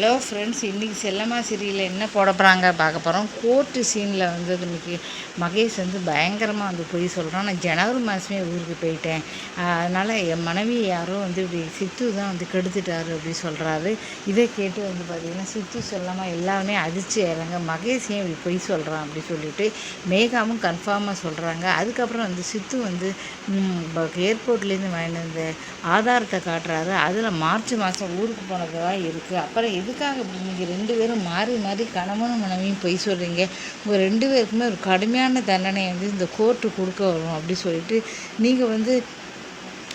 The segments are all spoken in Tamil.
ஹலோ ஃப்ரெண்ட்ஸ் இன்றைக்கி செல்லம்மா சீரியலில் என்ன போட போகிறாங்க பார்க்க போகிறோம் கோர்ட்டு சீனில் வந்து இன்றைக்கி மகேஷ் வந்து பயங்கரமாக வந்து போய் சொல்கிறான் நான் ஜனவரி மாதமே ஊருக்கு போயிட்டேன். அதனால் என் மனைவி யாரோ வந்து இப்படி சித்து தான் வந்து கெடுத்துட்டாரு அப்படி சொல்கிறாரு இதை கேட்டு வந்து பார்த்திங்கன்னா சித்து செல்லமாக எல்லாமே அதிர்ச்சி ஆகிறாங்க மகேஷ் ஏன் இப்படி பொய் சொல்கிறான் அப்படி சொல்லிட்டு மேகாவும் கன்ஃபார்மாக சொல்கிறாங்க அதுக்கப்புறம் வந்து சித்து வந்து ஏர்போர்ட்லேருந்து வாங்கிட்டு வந்த ஆதாரத்தை காட்டுறாரு. அதில் மார்ச் மாதம் ஊருக்கு போனதாக இருக்குது அப்புறம் இது எதுக்காக அப்படி நீங்கள் ரெண்டு பேரும் மாறி மாறி கணவனும் மனைவியும் பொய் சொல்கிறீங்க உங்கள் ரெண்டு பேருக்குமே ஒரு கடுமையான தண்டனை வந்து இந்த கோர்ட்டு கொடுக்க வரும் அப்படி சொல்லிட்டு நீங்கள் வந்து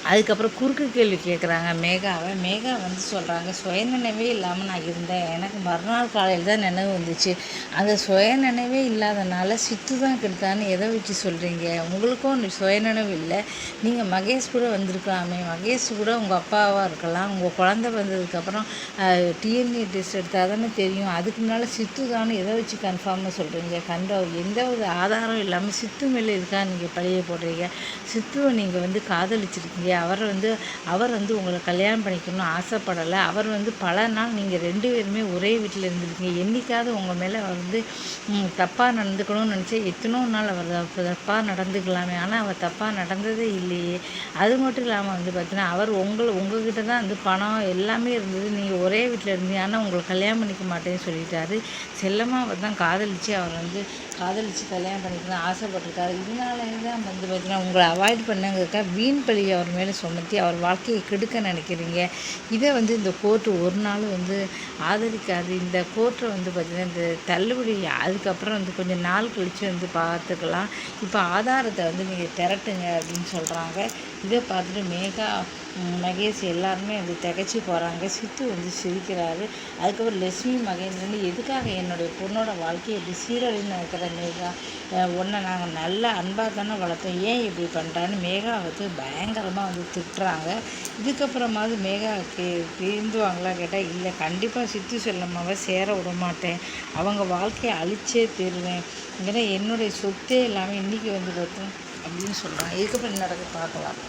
அதுக்கப்புறம் குறுக்கு கேள்வி கேட்குறாங்க மேகாவை மேகா வந்து சொல்கிறாங்க சுயநினைவே இல்லாமல் நான் இருந்தேன். எனக்கு மறுநாள் காலையில் தான் நினைவு வந்துச்சு. அந்த சுயநினைவே இல்லாதனால சித்து தான் கெடுத்தான்னு எதை வச்சு சொல்கிறீங்க உங்களுக்கும் சுயநினைவு இல்லை. நீங்கள் மகேஷ் கூட வந்திருக்கலாமே. மகேஷ் கூட உங்கள் அப்பாவாக இருக்கலாம். உங்கள் குழந்த வந்ததுக்கப்புறம் டிஎன்ஏ டெஸ்ட் எடுத்தால் தானே தெரியும். அதுக்கு முன்னால் சித்து தான் எதை வச்சு கன்ஃபார்மாக சொல்கிறீங்க கண்ட எந்த ஒரு ஆதாரம் இல்லாமல் சித்து மேலே இருக்கா நீங்கள் பழைய போடுறீங்க? சித்துவை நீங்கள் வந்து காதலிச்சிருக்கீங்க. அவர் வந்து அவர் வந்து உங்களை கல்யாணம் பண்ணிக்கணும்னு ஆசைப்படலை. அவர் வந்து பல நாள் நீங்கள் ரெண்டு பேருமே ஒரே வீட்டில் இருந்திருக்கீங்க. என்றைக்காவது உங்கள் மேலே அவர் வந்து தப்பாக நடந்துக்கணும்னு நினச்சா எத்தனோ நாள் அவர் தப்பாக நடந்துக்கலாமே. ஆனால் அவர் தப்பாக நடந்ததே இல்லையே. அது மட்டும் இல்லாமல் வந்து பார்த்தீங்கன்னா அவர் உங்களை உங்ககிட்ட தான் வந்து பணம் எல்லாமே இருந்தது. நீங்கள் ஒரே வீட்டில் இருந்தீங்க. ஆனால் உங்களை கல்யாணம் பண்ணிக்க மாட்டேன்னு சொல்லிட்டாரு. செல்லமாக அவர் தான் காதலித்து அவர் வந்து காதலித்து கல்யாணம் பண்ணிக்கணும் ஆசைப்பட்டிருக்காரு. இதனால தான் வந்து பார்த்தீங்கன்னா உங்களை அவாய்ட் பண்ணங்கிறக்கா வீண் பழி அவர் மேலே சுமத்தி அவர் வாழ்க்கையை கெடுக்க நினைக்கிறீங்க. இதை வந்து இந்த கோர்ட்டு ஒரு நாள் வந்து ஆதரிக்காது. இந்த கோர்ட்டை வந்து பார்த்திங்கன்னா இந்த தள்ளுபடி அதுக்கப்புறம் வந்து கொஞ்சம் நாள் கழித்து வந்து பார்த்துக்கலாம். இப்போ ஆதாரத்தை வந்து நீங்கள் திரட்டுங்க அப்படின்னு சொல்கிறாங்க இதை பார்த்துட்டு மேகா மகேஷ் எல்லாருமே வந்து திகச்சி போகிறாங்க சித்து வந்து சிரிக்கிறாரு. அதுக்கப்புறம் லட்சுமி மகேந்திரன் எதுக்காக என்னுடைய பொண்ணோட வாழ்க்கையை இப்படி சீரழின்னு இருக்கிற மேகா? உன்னை நாங்கள் நல்ல அன்பாக தானே வளர்த்தோம். ஏன் இப்படி பண்ணுறான்னு மேகா வந்து பயங்கரமாக வந்து திட்டுறாங்க. இதுக்கப்புறமாவது மேகா கே திருந்துவாங்களா கேட்டால் இல்லை கண்டிப்பாக சித்து செல்லம்மாவை சேர விட மாட்டேன் அவங்க வாழ்க்கையை அழிச்சே தருவேன். ஏன்னா என்னுடைய சொத்தே எல்லாமே இன்றைக்கி வந்து பார்த்தோம் அப்படின்னு சொல்கிறாங்க இதுக்கப்புறம் என்ன பார்க்கலாம்.